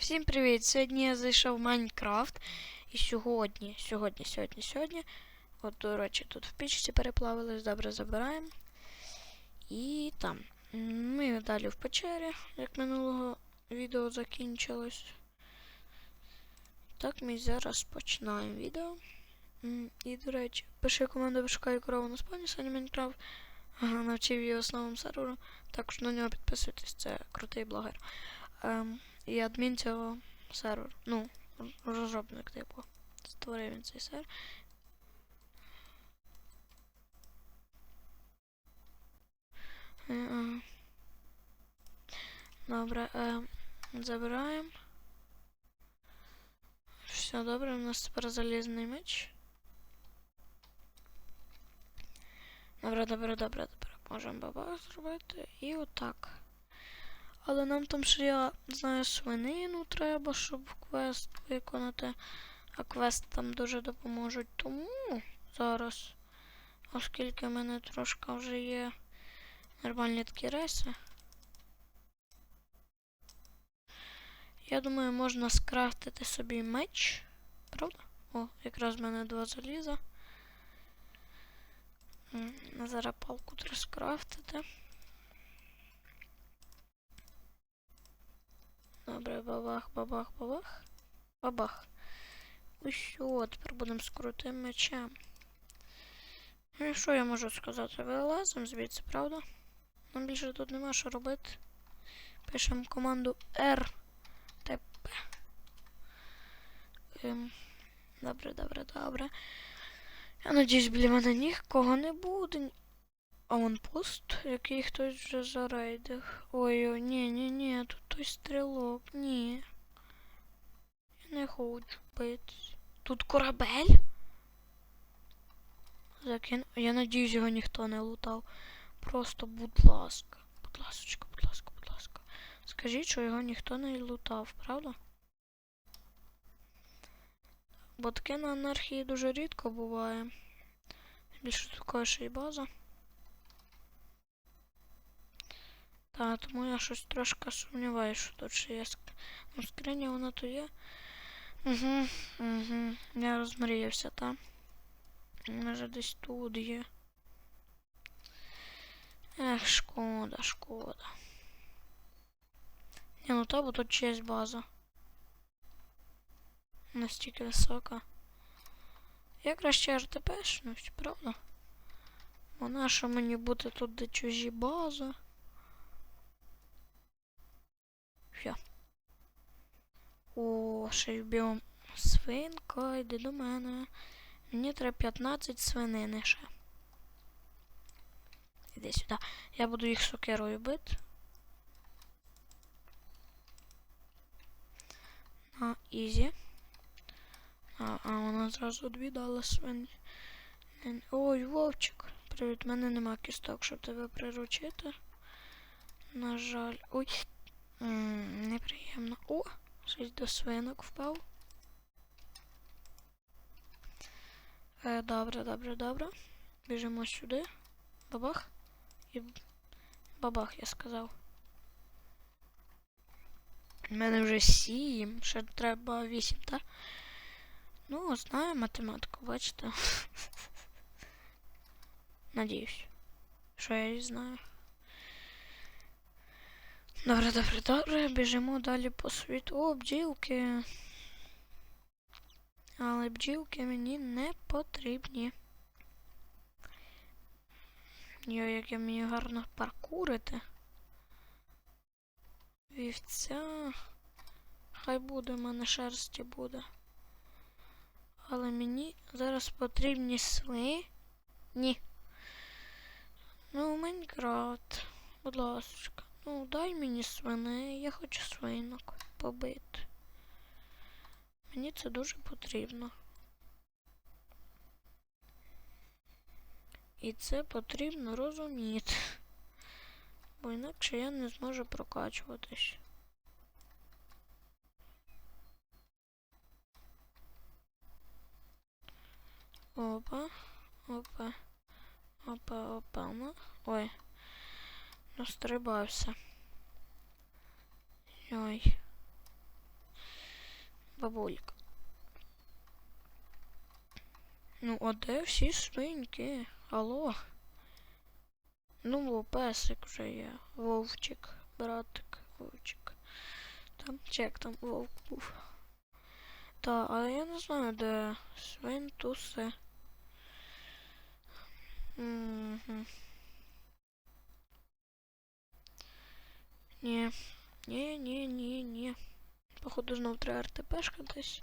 Всім привіт! Сьогодні я зайшов в Майнкрафт. І сьогодні, сьогодні, сьогодні, сьогодні. От, до речі, тут в пічці переплавились, добре забираємо. І там. Ми далі в печері, як минулого відео закінчилось. Так, ми зараз починаємо відео. І, до речі, пиши команду вишукаю корову на спавні Сані Майнкрафт. Навчив її основам серверу. Також на нього підписуйтесь, це крутий блогер. Ем, і адмін цього серверу. Ну, розробник, типу. Створив він цей сервер. Е. Добре, е, забираємо. Все добре, у нас тепер залізний меч. Добре, добре, добре, добре. Можемо бабах зробити. І отак. Але нам там ще я знаю свинину треба, щоб квест виконати. А квест там дуже допоможуть. Тому зараз, оскільки в мене трошки вже є нормальні такі реси. Я думаю, можна скрафтити собі меч. Правда? О, якраз в мене два заліза. Зараз палку треба скрафтити. Добре, бабах, бабах, бабах. Бабах. Ось що, тепер будемо з крутим мечем. Ну і що я можу сказати? Вилазимо звідси, правда? Нам більше тут нема що робити. Пишемо команду RTP. Ем, добре, добре, добре. Я надіюсь, біля мене нікого не буде. А вон пост, який хтось вже зарейдив. Ой-ой, ні, ні, ні, тут той стрілок, ні. Я не хочу битись. Тут корабель? Закин. Я надіюсь, його ніхто не лутав. Просто, будь ласка. Будь ласочка, будь ласка, будь ласка. Скажіть, що його ніхто не лутав, правда? Бо таке на анархії дуже рідко буває. Більше такої ще й база. Та, тому я щось трошки сумніваюся, що тут ще є ну, скриня, вона то є. Угу, угу. Я розмріявся, та. Може десь тут є. Ех, шкода, шкода. Ні, ну та, бо тут чиясь база. Настільки висока. Я краще РТПшнусь, правда? Бо нащо мені бути тут, де чужі бази? Все. О, ще й біом свинка, йди до мене. Мені треба 15 свинини ще. Іди сюди. Я буду їх сокирою бити. На ізі. А, а вона зразу дві дала свині. Ой, Вовчик. Привіт, в мене нема кісток, щоб тебе приручити. На жаль. Ой. М, неприємно. О, щось до свинок впав. Е, добре, добре, добре. Біжимо сюди. Бабах. І б- бабах, я сказав. У мене вже сім, ще треба вісім, так? Ну, знаю математику, бачите. Надіюсь, що я її знаю. Добре, добре, добре. Біжимо далі по світу. О, бджілки. Але бджілки мені не потрібні. Йо, як я вмію гарно паркурити. Вівця. Хай буде, в мене шерсті буде. Але мені зараз потрібні свині. Ні. Ну, Майнкрафт. Будь ласка. Ну, дай мені свини, я хочу свинок побити. Мені це дуже потрібно. І це потрібно розуміти. Бо інакше я не зможу прокачуватись. Опа, опа, опа, опа, ну. Ой. Настрибався. Ой. бабулька. Ну, а де всі свиньки? Алло? Ну, песик вже є. Вовчик, братик, вовчик. Там чек, там вовк був. Та, але я не знаю, де свинтуси. Угу. Ні. Ні, ні, ні, ні. Походу знов треба РТПшка десь.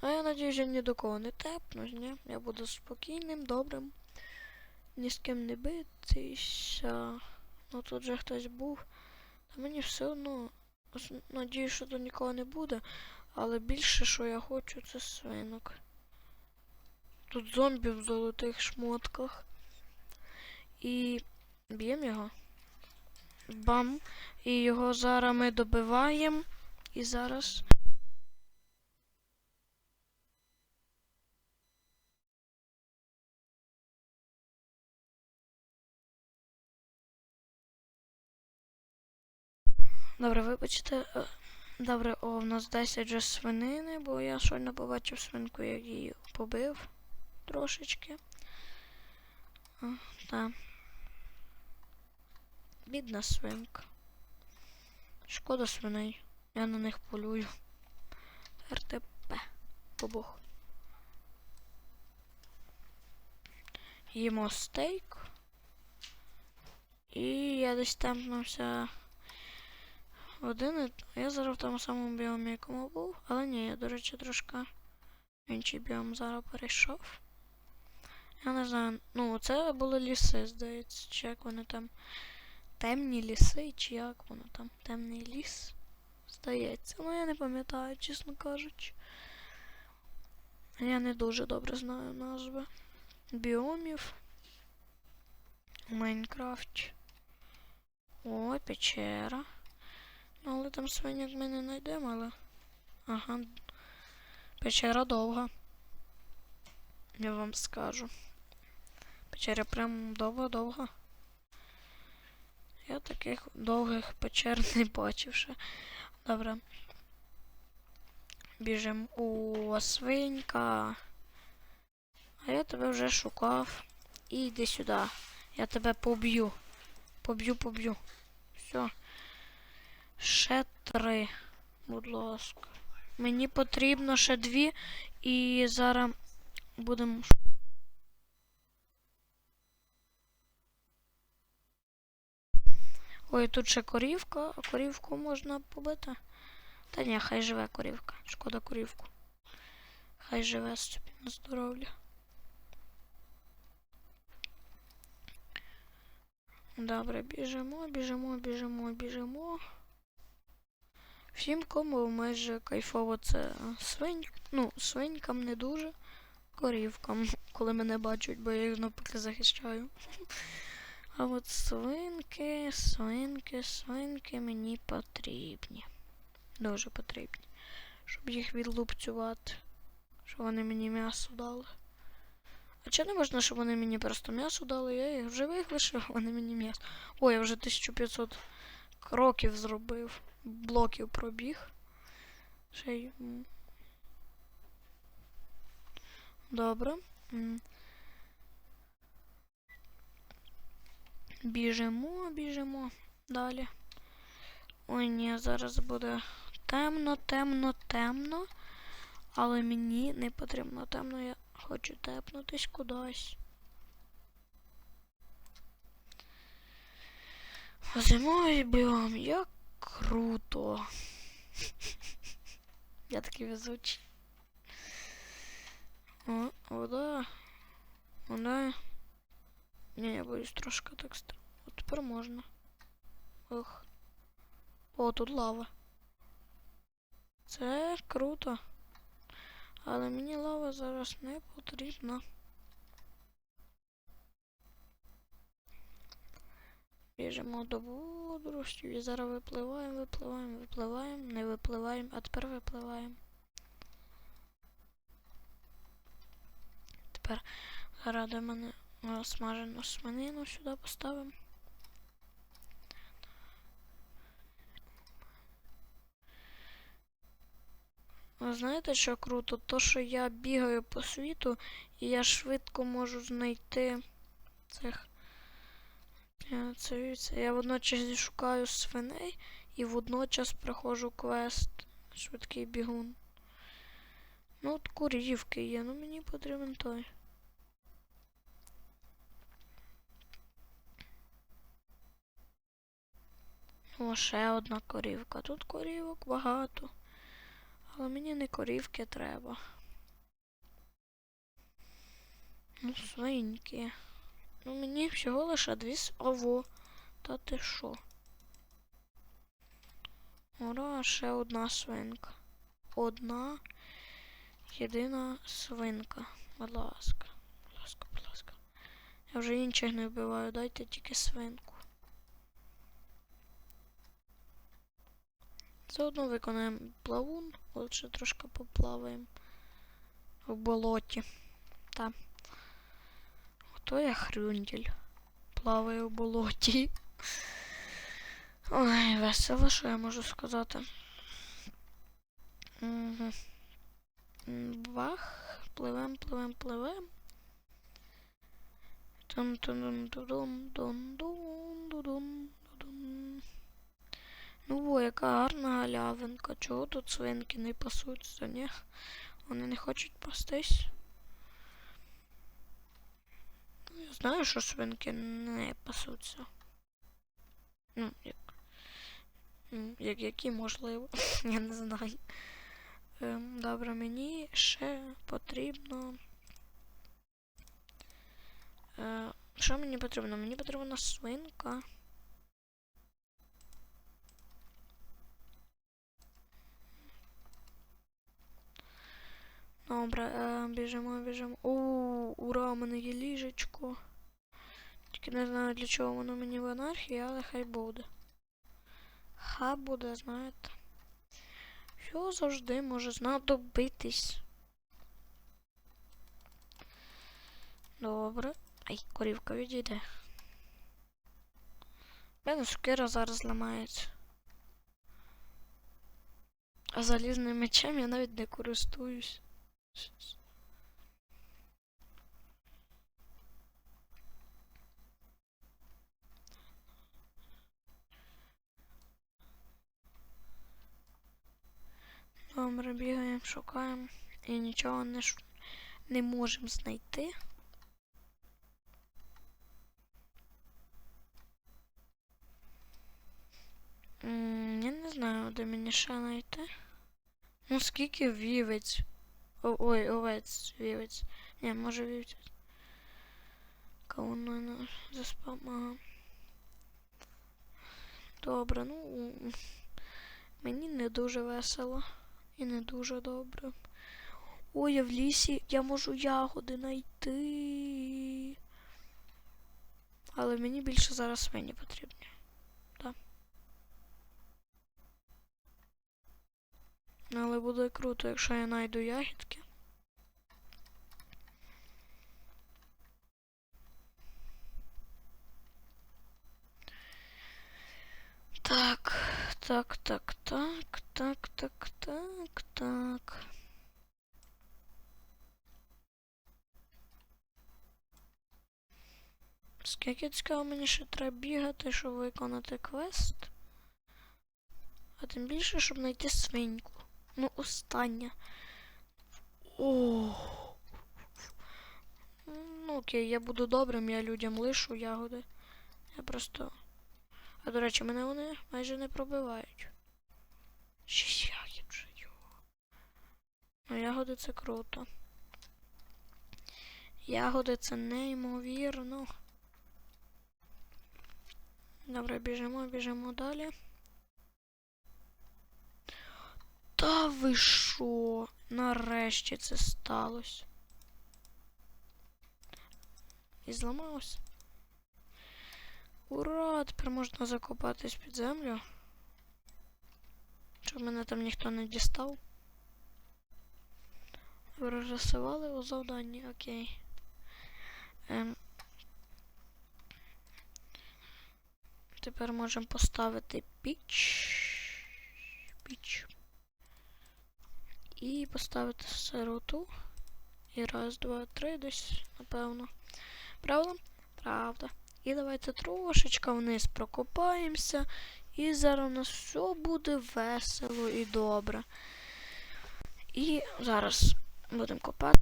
А я надіюсь, я ні до кого не тепнусь, ні? Я буду спокійним, добрим. Ні з ким не битися. Ну тут же хтось був. Та мені все одно. Надіюсь, що тут нікого не буде. Але більше, що я хочу, це свинок. Тут зомбі в золотих шмотках. І б'ємо його. Бам. І його зараз ми добиваємо. І зараз. Добре, вибачте. е, Добре, о, в нас 10 вже свинини, бо я щойно побачив свинку, як її побив трошечки. Так. Бідна свинка. Шкода свиней. Я на них полюю. РТП. Побух. Їмо стейк. І я десь темпнувся один. Я зараз в тому самому біомі, якому був. Але ні, я, до речі, трошки інший біом зараз перейшов. Я не знаю. Ну, це були ліси, здається, чи як вони там. Темні ліси, чи як воно там? Темний ліс. Здається. Ну я не пам'ятаю, чесно кажучи. Я не дуже добре знаю назви біомів у Майнкрафті. О, печера. Ну, але там свиняк ми не знайдемо, але. Ага. Печера довга. Я вам скажу. Печера прям довго-довго. Я таких довгих печер не бачив ще. Добре. Біжим у свинька. А я тебе вже шукав. І йди сюди. Я тебе поб'ю. Поб'ю, поб'ю. Все. Ще три. Будь ласка. Мені потрібно ще дві. І зараз будемо. Ой, тут ще корівка, а корівку можна побити. Та ні, хай живе корівка. Шкода корівку. Хай живе собі на здоров'я. Добре, біжимо, біжимо, біжимо, біжимо. Всім кому майже кайфово це свинь. Ну, свинькам не дуже. Корівкам, коли мене бачать, бо я їх навпаки захищаю. А от свинки, свинки, свинки мені потрібні. Дуже потрібні. Щоб їх відлупцювати. Щоб вони мені м'ясо дали. А чи не можна, щоб вони мені просто м'ясо дали? Я їх живих лишив, вони мені м'ясо. Ой, я вже 1500 кроків зробив. Блоків пробіг. Ще й. Добре. Біжимо, біжимо далі. Ой, ні, зараз буде темно, темно, темно. Але мені не потрібно темно, я хочу тепнутись кудись. Зимовий біом, як круто. Я такий везучий. О, вода. Вода. Ні, я боюсь трошки так. От тепер можна. Ох. О, тут лава. Це круто. Але мені лава зараз не потрібна. Біжимо до водоростів і зараз випливаємо, випливаємо, випливаємо, не випливаємо, а тепер випливаємо. Тепер заради мене е, смажену свинину сюди поставимо. Але знаєте, що круто? То, що я бігаю по світу, і я швидко можу знайти цих. Це, це. Я водночас шукаю свиней і водночас проходжу квест швидкий бігун. Ну, от курівки є, ну мені потрібен той. О, ще одна корівка. Тут корівок багато. Але мені не корівки треба. Ну, свиньки. Ну, мені всього лише дві Ово. Та ти що? Ура, ще одна свинка. Одна єдина свинка. Будь ласка. Будь ласка, будь ласка. Я вже інших не вбиваю, дайте тільки свинку. Заодно виконаємо плавун, отже трошки поплаваємо в болоті. Та. Ото я хрюнділь. Плаваю в болоті. Ой, весело, що я можу сказати. Угу. Бах. Пливем, пливем, пливем. тун Ну, о, яка гарна галявинка. Чого тут свинки не пасуться, ні? Вони не хочуть пастись. Ну, Я знаю, що свинки не пасуться. Ну, як. Як які можливо. Я не знаю. Ем, добре, мені ще потрібно. Е, що мені потрібно? Мені потрібна свинка. Добре, е, біжимо, біжимо. У, ура, у мене є ліжечко. Тільки не знаю для чого воно мені в анархії, але хай буде. Хай буде, знаєте. Що завжди може знадобитись. Добре. Ай, корівка відійде. Мене сукира зараз ламається. А залізним мечем я навіть не користуюсь. Добре, бігаємо, шукаємо і нічого не, ш... не можемо знайти. М, Я не знаю, де мені ще знайти. Ну скільки вівець? Ой, овець, вівець. Ні, може вівець. Кауно на заспам, ага. Добре, ну мені не дуже весело і не дуже добре. Ой, я в лісі я можу ягоди знайти. Але мені більше зараз свині потрібні. Але буде круто, якщо я знайду ягідки. Так, так, так, так, так, так, так, так. Скільки цікаво мені ще треба бігати, щоб виконати квест. А тим більше, щоб знайти свиньку. Ну, остання. О. Ну, окей, я буду добрим, я людям лишу ягоди. Я просто. А до речі, мене вони майже не пробивають. Шість ягід вже його. Ну, ягоди це круто. Ягоди це неймовірно. Добре, біжимо, біжимо далі. Та ви що? Нарешті це сталося. І зламалось. Ура! Тепер можна закопатись під землю. Щоб мене там ніхто не дістав. Ви розрисували у завданні, окей. Ем. Тепер можемо поставити піч. Піч. І поставити сироту. І раз, два, три десь, напевно. Правда? Правда. І давайте трошечки вниз прокопаємося. І зараз у нас все буде весело і добре. І зараз будемо копати.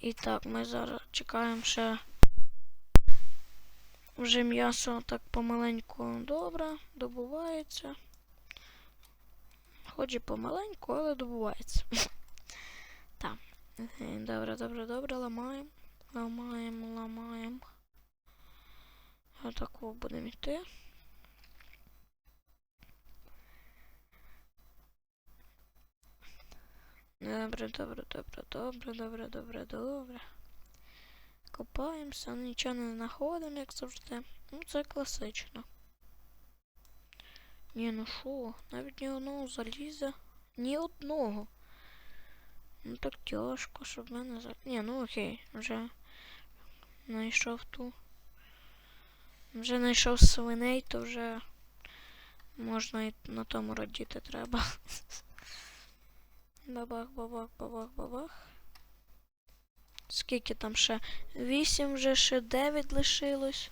І так, ми зараз чекаємо ще. Вже м'ясо так помаленьку добре, добувається. Хоч і помаленьку, але добувається. Так. Добре, добре, добре, ламаємо. Ламаємо, ламаємо. Отаку будемо йти. Добре, добре, добре, добре, добре, добре, добре. Копаємося, нічого не знаходимо, як завжди. Ну, це класично. Ні, ну шо, навіть ні одного заліза. Ні одного. Ну так тяжко, щоб мене за. Ні, ну окей, вже знайшов ту. Вже знайшов свиней, то вже можна і на тому радіти треба. Бабах, бабах, бабах, бабах. Скільки там ще? Вісім вже ще дев'ять лишилось.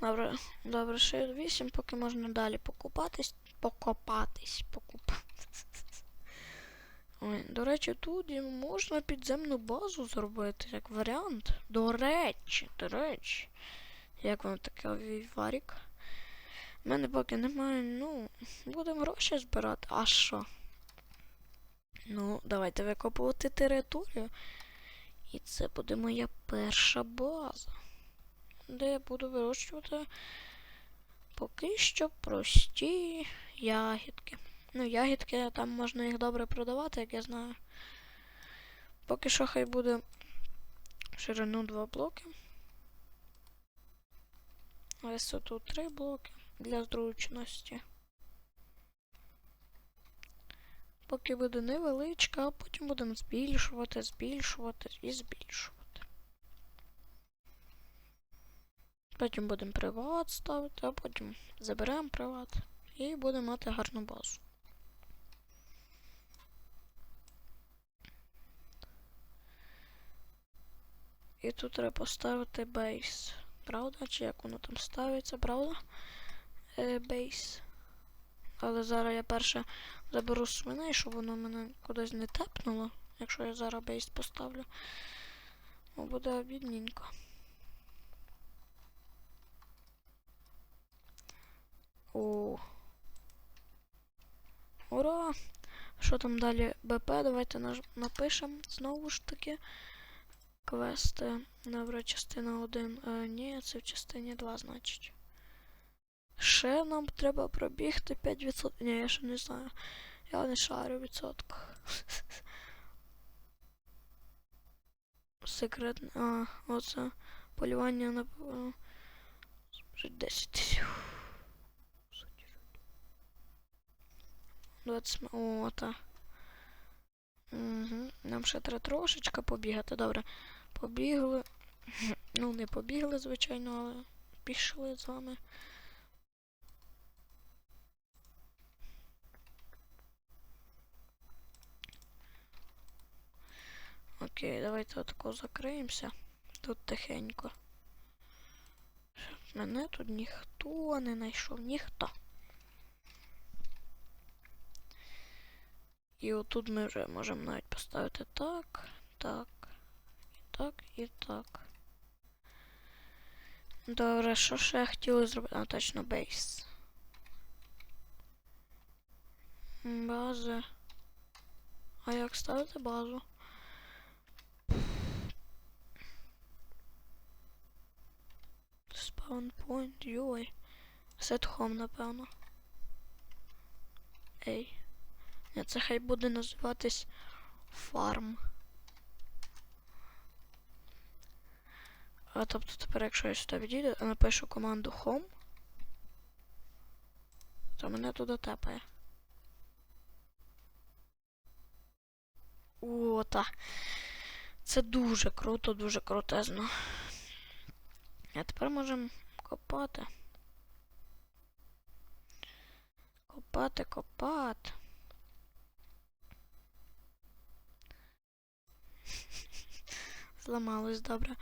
Добре, добре, ще вісім, поки можна далі покупатись. Покопатись, покупатись. Ой, до речі, тут можна підземну базу зробити, як варіант. До речі, до речі. Як вам таке варік? У мене поки немає, ну, будемо гроші збирати. А що? Ну, давайте викопувати територію. І це буде моя перша база. Де я буду вирощувати поки що прості ягідки. Ну, ягідки там можна їх добре продавати, як я знаю. Поки що хай буде ширину 2 блоки. Висоту 3 блоки для зручності. Поки буде невеличка, а потім будемо збільшувати, збільшувати і збільшувати. Потім будемо приват ставити, а потім заберемо приват і будемо мати гарну базу. І тут треба поставити бейс. Правда? Чи як воно там ставиться, правда? Е, бейс. Але зараз я перше заберу свиней, щоб воно мене кудись не тепнуло. Якщо я зараз бейс поставлю. Бо буде обідненько. О. Ура! Що там далі БП? Давайте напишемо знову ж таки. Квести. Добре, частина 1. Е, ні, це в частині 2, значить. Ще нам треба пробігти 5%. Ні, я ще не знаю. Я не шарю в відсотках. Секретне. А, оце. Полювання на. е, 10 тисяч. 20. О, та. Угу. Нам ще треба трошечки побігати. Добре. Побігли. Ну, не побігли, звичайно, але пішли з вами. Окей, давайте отако закриємося. Тут тихенько. Щоб Мене тут ніхто не знайшов, ніхто. І отут ми вже можемо навіть поставити так, так, і так, і так. Добре, що ще я хотіла зробити? А, точно бейс. База. А як ставити базу? Spawn point, йой. Set home, напевно. Ей. Ні, це хай буде називатись фарм. А тобто тепер, якщо я сюди відійду, а напишу команду home, то мене туди тепає. О, круто. Це дуже круто, дуже крутезно. А тепер можемо копати. Копати, копати. Зламалось добре.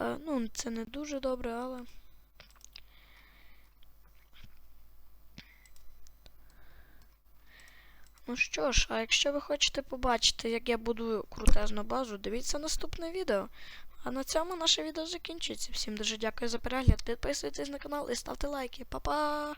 Е, ну, це не дуже добре, але. Ну що ж, а якщо ви хочете побачити, як я будую крутезну базу, дивіться наступне відео. А на цьому наше відео закінчується. Всім дуже дякую за перегляд. Підписуйтесь на канал і ставте лайки. Па-па!